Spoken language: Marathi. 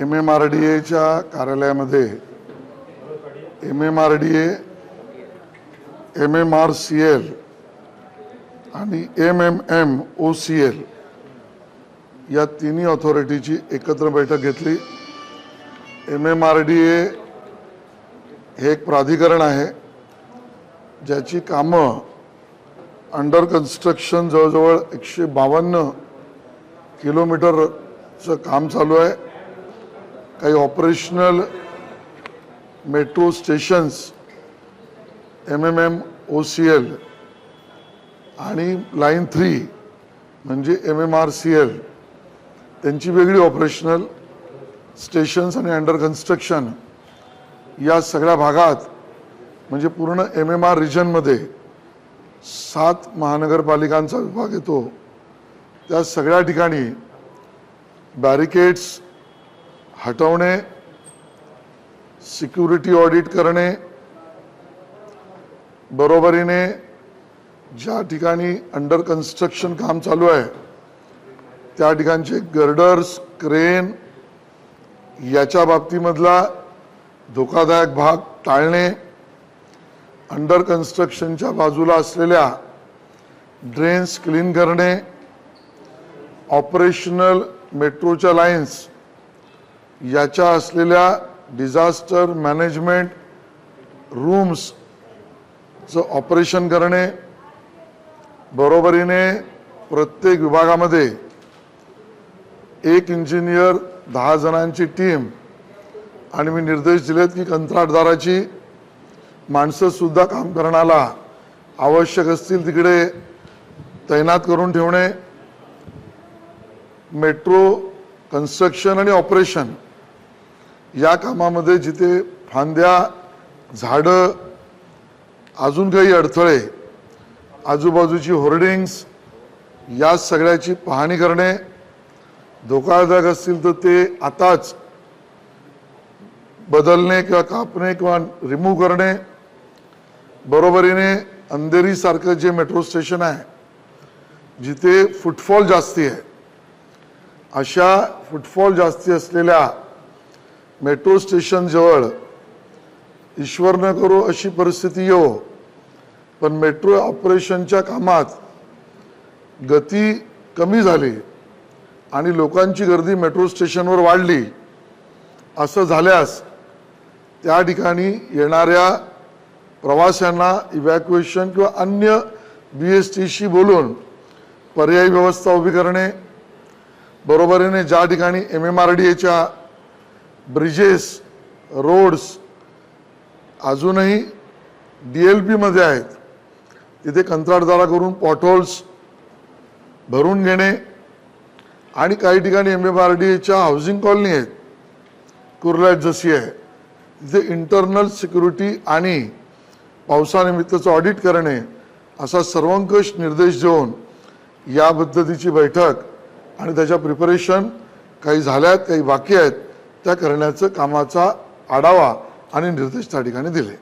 एम एम आर डी एच्या कार्यालयामध्ये M M R D A M M R C L आणि M M M O C L या तिन्ही ऑथॉरिटीची एकत्र बैठक घेतली. M M R D A हे एक प्राधिकरण आहे ज्याची कामं अंडर कन्स्ट्रक्शन जवळजवळ एकशे बावन्न किलोमीटरचं काम चालू आहे. काही operational metro stations M M M O C L आणि लाईन थ्री म्हणजे M M R C L त्यांची वेगळी ऑपरेशनल स्टेशन्स आणि अंडर कन्स्ट्रक्शन या सगळ्या भागात म्हणजे पूर्ण एम एम आर रिजनमध्ये सात महानगरपालिकांचा विभाग येतो. त्या सगळ्या ठिकाणी बॅरिकेड्स हटवणे सिक्युरिटी ऑडिट करणे बरोबरीने ज्या ठिकाणी अंडर कन्स्ट्रक्शन काम चालू आहे त्या ठिकाणचे गर्डर्स क्रेन याच्या बाबतीमधला धोकादायक भाग टाळणे अंडर कन्स्ट्रक्शनच्या बाजूला असलेल्या ड्रेन्स क्लीन करणे ऑपरेशनल मेट्रोच्या लाईन्स याच्या असलेल्या डिझास्टर मॅनेजमेंट रूम्सचं ऑपरेशन करणे बरोबरीने प्रत्येक विभागामध्ये एक इंजिनियर दहा जणांची टीम आणि मी निर्देश दिलेत की कंत्राटदाराची माणसंसुद्धा काम करण्याला आवश्यक असतील तिकडे तैनात करून ठेवणे मेट्रो कन्स्ट्रक्शन आणि ऑपरेशन या कामामध्ये जिथे फांद्या झाडं अजून काही अडथळे आजूबाजूची होर्डिंग्स या सगळ्याची पाहणी करणे धोकादायक असतील तर ते आताच बदलणे किंवा कापणे किंवा रिमूव्ह करणे. बरोबरीने अंधेरीसारखं जे मेट्रो स्टेशन आहे जिथे फुटफॉल जास्ती आहे अशा फुटफॉल जास्ती असलेल्या मेट्रो स्टेशनजवळ ईश्वर न करो अशी परिस्थिती येऊ पण मेट्रो ऑपरेशनच्या कामात गती कमी झाली आणि लोकांची गर्दी मेट्रो स्टेशनवर वाढली. असं झाल्यास त्या ठिकाणी येणाऱ्या प्रवाशांना इव्हॅक्युएशन किंवा अन्य बी एस टीशी बोलून पर्यायी व्यवस्था उभी करणे बरोबरीने ज्या ठिकाणी एम एम आर डी एच्या ब्रिजेस रोड्स अजूनही डी एल पीमध्ये आहेत. तिथे कंत्राटदाराकडून पॉटहोल्स भरून घेणे आणि काही ठिकाणी एम एम आर डी एच्या हाऊसिंग कॉलनी आहेत. कुर्ल्यात जशी आहे. तिथे इंटरनल सिक्युरिटी आणि पावसानिमित्तचं ऑडिट करणे असा सर्वंकष निर्देश देऊन या पद्धतीची बैठक आणि त्याच्या प्रिपरेशन काही झाल्यात काही बाकी आहेत. त्या करण्याचं कामाचा आढावा आणि निर्देश त्या ठिकाणी दिले.